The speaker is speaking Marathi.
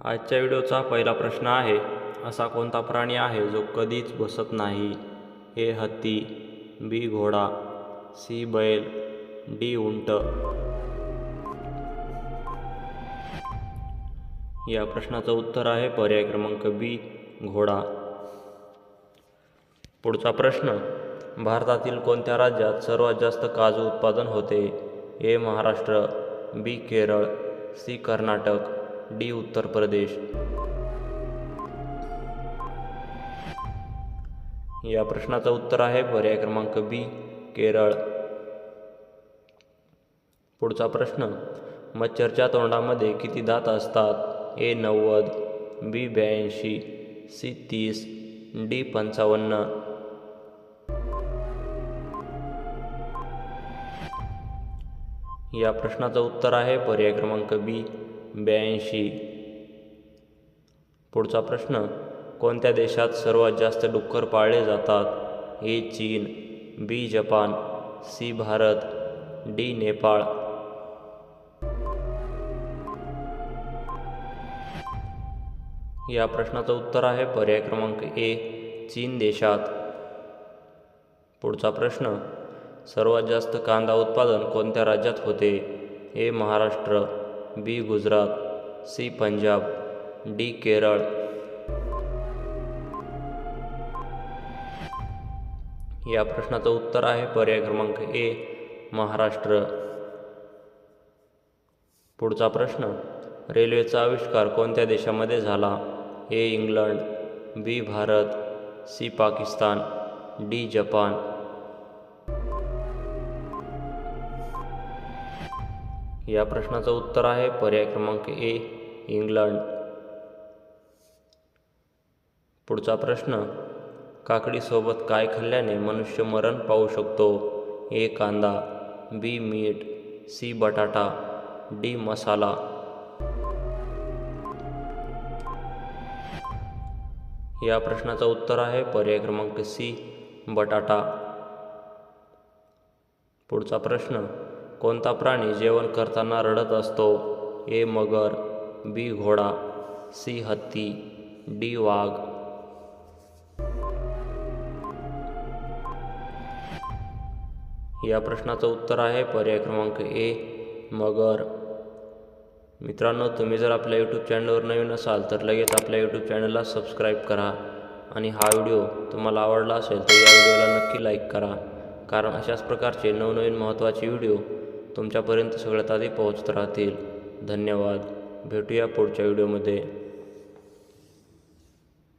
आजच्या व्हिडिओचा पहिला प्रश्न आहे असा कोणता प्राणी आहे जो कधीच बसत नाही? ए हत्ती बी घोडा सी बैल डी उंट. या प्रश्नाचं उत्तर आहे पर्याय क्रमांक बी घोडा. पुढचा प्रश्न भारतातील कोणत्या राज्यात सर्वात जास्त काजू उत्पादन होते? A Maharashtra B Kerala C Karnataka. D Uttar Pradesh. या प्रश्नाचं उत्तर आहे पर्याय क्रमांक बी केरळ. पुढचा प्रश्न मच्छरच्या तोंडामध्ये किती दात असतात? ए नव्वद बी ब्याऐंशी सी तीस डी पंचावन्न. या प्रश्नाचं उत्तर आहे पर्याय क्रमांक बी ब्याऐंशी. पुढचा प्रश्न कोणत्या देशात सर्वात जास्त डुक्कर पाळले जातात? ए चीन B Japan C Bharat D Nepal. या प्रश्नाचं उत्तर आहे पर्याय क्रमांक ए चीन देशात. पुढचा प्रश्न सर्वात जास्त कांदा उत्पादन कोणत्या राज्यात होते? A Maharashtra B Gujarat C Punjab D Kerala. या प्रश्नाचं उत्तर आहे पर्याय क्रमांक ए महाराष्ट्र. पुढचा प्रश्न रेल्वेचा आविष्कार कोणत्या देशामध्ये झाला? A England B Bharat C Pakistan D Japan. या प्रश्नाचं उत्तर आहे. पर्याय क्रमांक ए इंग्लंड. पुढचा प्रश्न काकडीसोबत काय खाल्ल्याने मनुष्य मरण पाहू शकतो? ए कांदा. बी मीठ. सी बटाटा. डी मसाला. या प्रश्नाचं उत्तर आहे. पर्याय क्रमांक सी बटाटा. पुढचा प्रश्न कोणता प्राणी जेवण करताना रडत असतो? ए मगर बी घोडा सी हत्ती डी वाघ. या प्रश्नाचं उत्तर आहे पर्याय क्रमांक ए मगर. मित्रांनो तुम्ही जर आपल्या यूट्यूब चॅनलवर नवीन असाल तर लगेच आपल्या यूट्यूब चॅनलला सबस्क्राईब करा. आणि हा व्हिडिओ तुम्हाला आवडला असेल तर या व्हिडिओला नक्की लाईक करा. कारण अशाच प्रकारचे नवनवीन महत्त्वाचे व्हिडिओ तुमच्यापर्यंत सगळ्यात आधी पोहोचत राहतील. धन्यवाद. भेटूया पुढच्या व्हिडिओमध्ये.